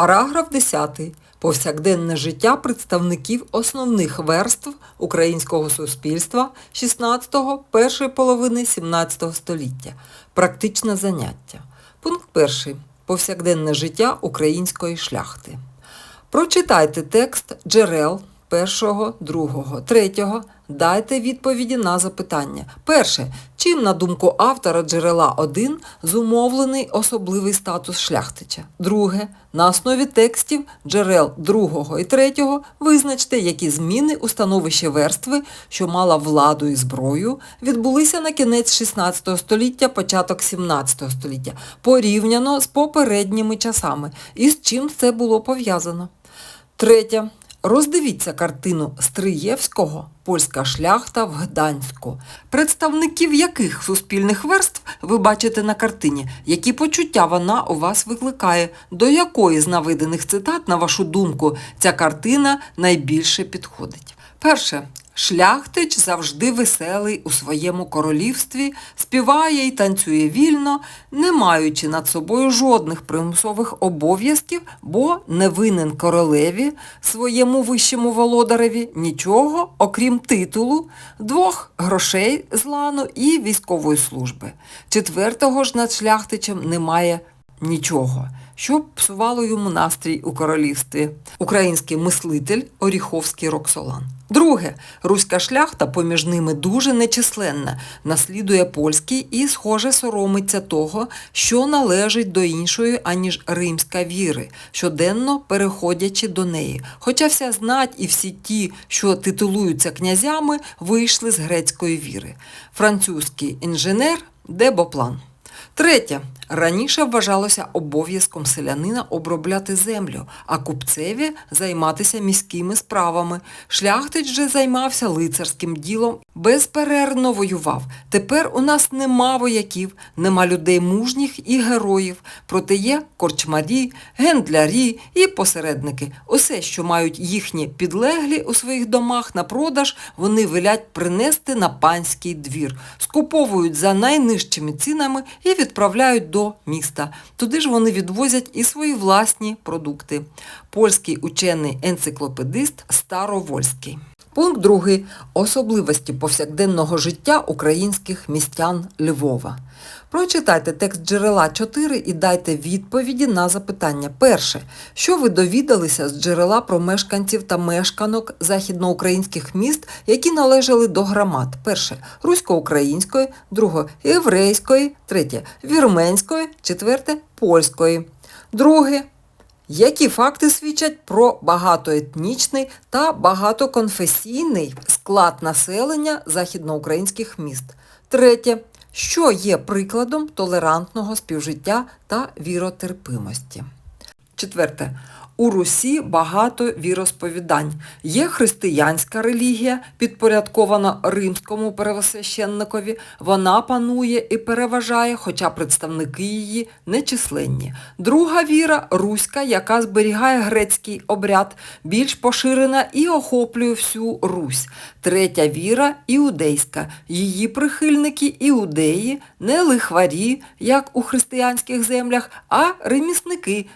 Параграф 10. Повсякденне життя представників основних верств українського суспільства 16-го, першої половини 17 століття. Практичне заняття. Пункт 1. Повсякденне життя української шляхти. Прочитайте текст джерел першого, другого, третього. Дайте відповіді на запитання. Перше. Чим, на думку автора джерела 1, зумовлений особливий статус шляхтича? Друге. На основі текстів джерел другого і третього визначте, які зміни у становищі верстви, що мала владу і зброю, відбулися на кінець 16 століття, початок 17 століття, порівняно з попередніми часами. І з чим це було пов'язано? Третє. Роздивіться картину Стриєвського Польська шляхта в Гданську. Представників яких суспільних верств ви бачите на картині? Які почуття вона у вас викликає? До якої з наведених цитат, на вашу думку, ця картина найбільше підходить? Перше. Шляхтич завжди веселий у своєму королівстві, співає і танцює вільно, не маючи над собою жодних примусових обов'язків, бо не винен королеві, своєму вищому володареві нічого, окрім титулу, двох грошей з лану і військової служби. Четвертого ж над шляхтичем немає нічого, що псувало йому настрій у королівстві. Український мислитель Оріховський Роксолан. Друге, руська шляхта поміж ними дуже нечисленна, наслідує польський і, схоже, соромиться того, що належить до іншої, аніж римська віри, щоденно переходячи до неї. Хоча вся знать і всі ті, що титулуються князями, вийшли з грецької віри. Французький інженер Дебоплан. Третє. Раніше вважалося обов'язком селянина обробляти землю, а купцеві займатися міськими справами. Шляхтич же займався лицарським ділом, безперервно воював. Тепер у нас нема вояків, нема людей мужніх і героїв. Проте є корчмарі, гендлярі і посередники. Усе, що мають їхні підлеглі у своїх домах на продаж, вони велять принести на панський двір, скуповують за найнижчими цінами і відправляють до міста. Туди ж вони відвозять і свої власні продукти. Польський учений енциклопедист Старовольський. Пункт другий. Особливості повсякденного життя українських містян Львова. Прочитайте текст джерела 4 і дайте відповіді на запитання. Перше. Що ви довідалися з джерела про мешканців та мешканок західноукраїнських міст, які належали до громад? Перше русько-української, друге єврейської, третє вірменської, четверте польської. Друге. Які факти свідчать про багатоетнічний та багатоконфесійний склад населення західноукраїнських міст? Третє. Що є прикладом толерантного співжиття та віротерпимості? Четверте. У Русі багато віросповідань. Є християнська релігія, підпорядкована римському первосвященникові. Вона панує і переважає, хоча представники її нечисленні. Друга віра руська, яка зберігає грецький обряд, більш поширена і охоплює всю Русь. Третя віра іудейська. Її прихильники іудеї, не лихварі, як у християнських землях, а ремісники,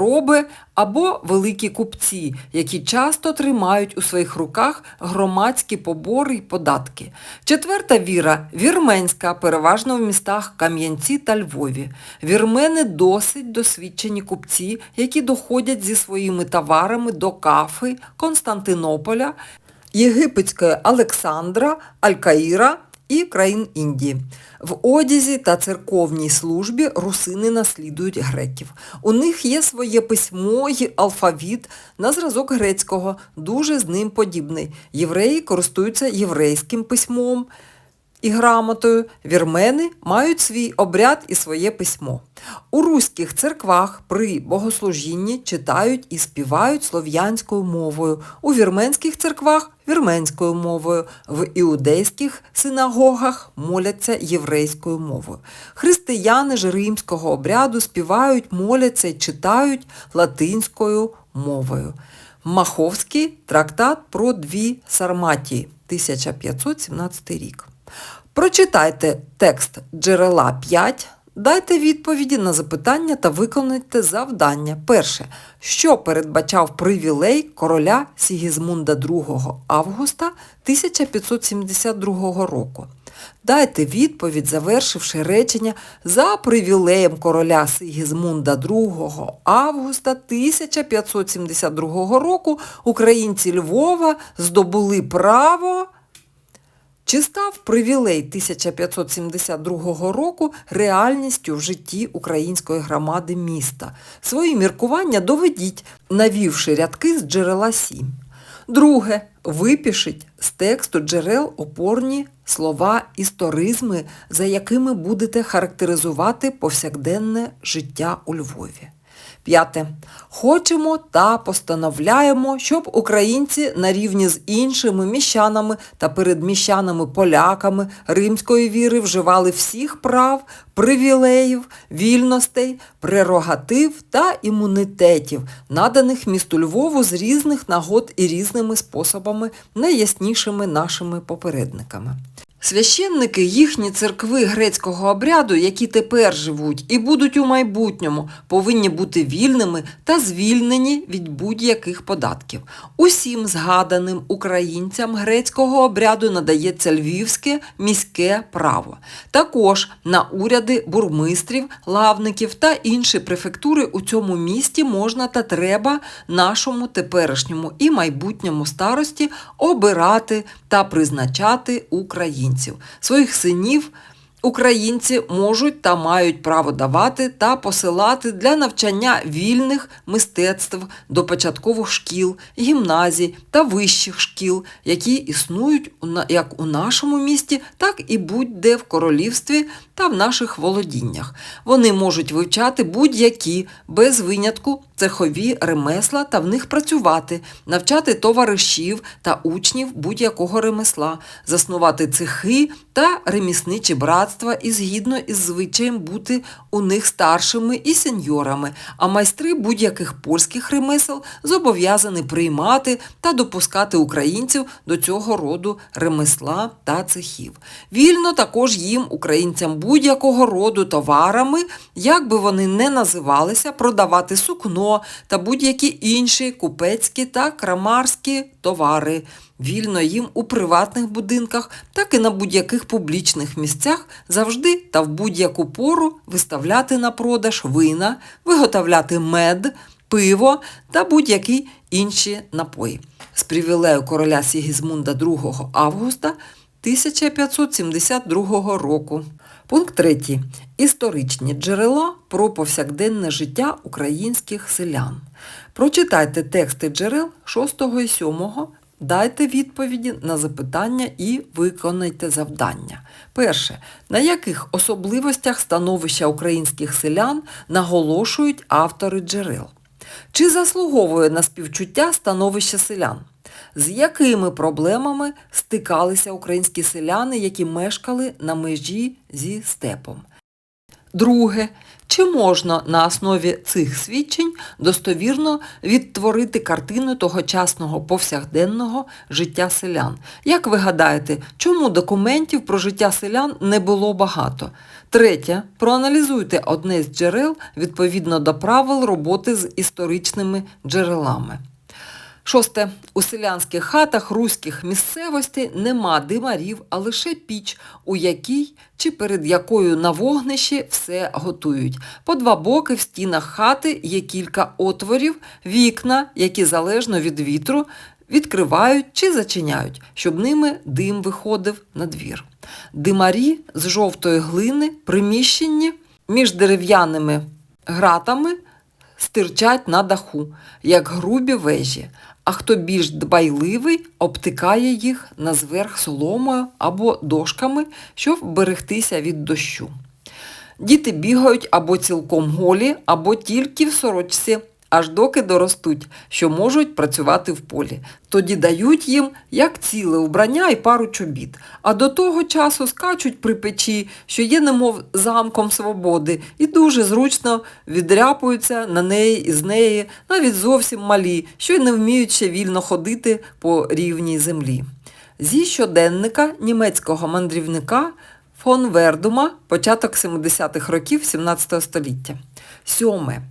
землероби або великі купці, які часто тримають у своїх руках громадські побори й податки. Четверта віра вірменська, переважно в містах Кам'янці та Львові. Вірмени досить досвідчені купці, які доходять зі своїми товарами до Кафи, Константинополя, Єгипетської Олександра, Алькаїра і країн Індії. В одязі та церковній службі русини наслідують греків. У них є своє письмо й алфавіт на зразок грецького, дуже з ним подібний. Євреї користуються єврейським письмом і грамотою, вірмени мають свій обряд і своє письмо. У руських церквах при богослужінні читають і співають слов'янською мовою, у вірменських церквах вірменською мовою, в іудейських синагогах моляться єврейською мовою. Християни ж римського обряду співають, моляться і читають латинською мовою. Маховський трактат про дві сарматії, 1517 рік. Прочитайте текст джерела 5, Дайте відповіді на запитання та виконайте завдання. Перше. Що передбачав привілей короля Сігізмунда II августа 1572 року? Дайте відповідь, завершивши речення за привілеєм короля Сигізмунда II августа 1572 року українці Львова здобули право. Чи став привілей 1572 року реальністю в житті української громади міста? Свої міркування доведіть, навівши рядки з джерела 7. Друге. Випишіть з тексту джерел опорні слова історизми, за якими будете характеризувати повсякденне життя у Львові. П'яте. Хочемо та постановляємо, щоб українці на рівні з іншими міщанами та передміщанами поляками римської віри вживали всіх прав, привілеїв, вільностей, прерогатив та імунітетів, наданих місту Львову з різних нагод і різними способами, найяснішими нашими попередниками. Священники їхні церкви грецького обряду, які тепер живуть і будуть у майбутньому, повинні бути вільними та звільнені від будь-яких податків. Усім згаданим українцям грецького обряду надається львівське міське право. Також на уряди бурмистрів, лавників та інші префектури у цьому місті можна та треба нашому теперішньому і майбутньому старості обирати та призначати українців. Своїх синів українці можуть та мають право давати та посилати для навчання вільних мистецтв до початкових шкіл, гімназій та вищих шкіл, які існують як у нашому місті, так і будь-де в королівстві та в наших володіннях. Вони можуть вивчати будь-які без винятку цехові ремесла та в них працювати, навчати товаришів та учнів будь-якого ремесла, заснувати цехи та ремісничі братства і згідно із звичаєм бути у них старшими і сеньорами, а майстри будь-яких польських ремесел зобов'язані приймати та допускати українців до цього роду ремесла та цехів. Вільно також їм, українцям будь-якого роду товарами, як би вони не називалися, продавати сукно та будь-які інші купецькі та крамарські товари. Вільно їм у приватних будинках, так і на будь-яких публічних місцях завжди та в будь-яку пору виставляти на продаж вина, виготовляти мед, пиво та будь-які інші напої. З привілею короля Сігізмунда II августа 1572 року. Пункт 3. Історичні джерела про повсякденне життя українських селян. Прочитайте тексти джерел 6 і 7, дайте відповіді на запитання і виконайте завдання. Перше. На яких особливостях становища українських селян наголошують автори джерел? Чи заслуговує на співчуття становище селян? З якими проблемами стикалися українські селяни, які мешкали на межі зі степом? Друге, чи можна на основі цих свідчень достовірно відтворити картину тогочасного повсякденного життя селян? Як ви гадаєте, чому документів про життя селян не було багато? Третє, проаналізуйте одне з джерел відповідно до правил роботи з історичними джерелами. Шосте. У селянських хатах руських місцевостей нема димарів, а лише піч, у якій чи перед якою на вогнищі все готують. По два боки в стінах хати є кілька отворів, вікна, які залежно від вітру відкривають чи зачиняють, щоб ними дим виходив на двір. Димарі з жовтої глини приміщені між дерев'яними гратами стирчать на даху, як грубі вежі, а хто більш дбайливий, обтикає їх на зверх соломою або дошками, щоб берегтися від дощу. Діти бігають або цілком голі, або тільки в сорочці, аж доки доростуть, що можуть працювати в полі. Тоді дають їм як ціле вбрання і пару чобіт, а до того часу скачуть при печі, що є немов замком свободи, і дуже зручно відряпуються на неї і з неї, навіть зовсім малі, що й не вміють ще вільно ходити по рівній землі. Зі щоденника німецького мандрівника Фон Вердума, початок 70-х років 17 століття. Сьоме.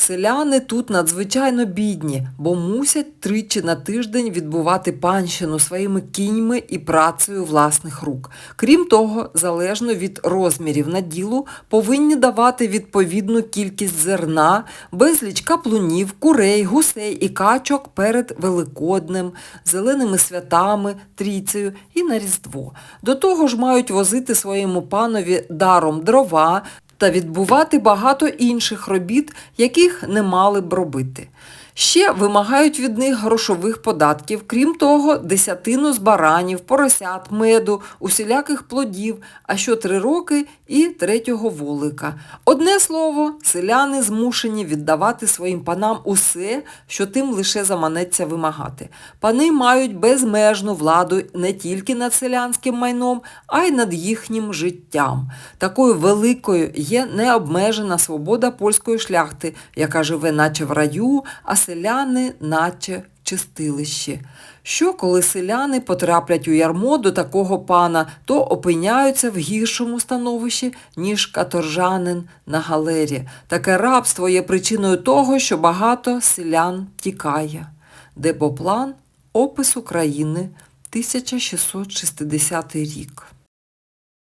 Селяни тут надзвичайно бідні, бо мусять тричі на тиждень відбувати панщину своїми кіньми і працею власних рук. Крім того, залежно від розмірів наділу, повинні давати відповідну кількість зерна, безліч каплунів, курей, гусей і качок перед Великоднем, зеленими святами, трійцею і на Різдво. До того ж мають возити своєму панові даром дрова, та відбувати багато інших робіт, яких не мали б робити. Ще вимагають від них грошових податків, крім того, десятину з баранів, поросят, меду, усіляких плодів, а що три роки і третього волика. Одне слово, селяни змушені віддавати своїм панам усе, що тим лише заманеться вимагати. Пани мають безмежну владу не тільки над селянським майном, а й над їхнім життям. Такою великою є необмежена свобода польської шляхти, яка живе наче в раю, а селяни наче в. Що коли селяни потраплять у ярмо до такого пана, то опиняються в гіршому становищі, ніж каторжанин на галері. Таке рабство є причиною того, що багато селян тікає. Депоплан Опис України 1660 рік.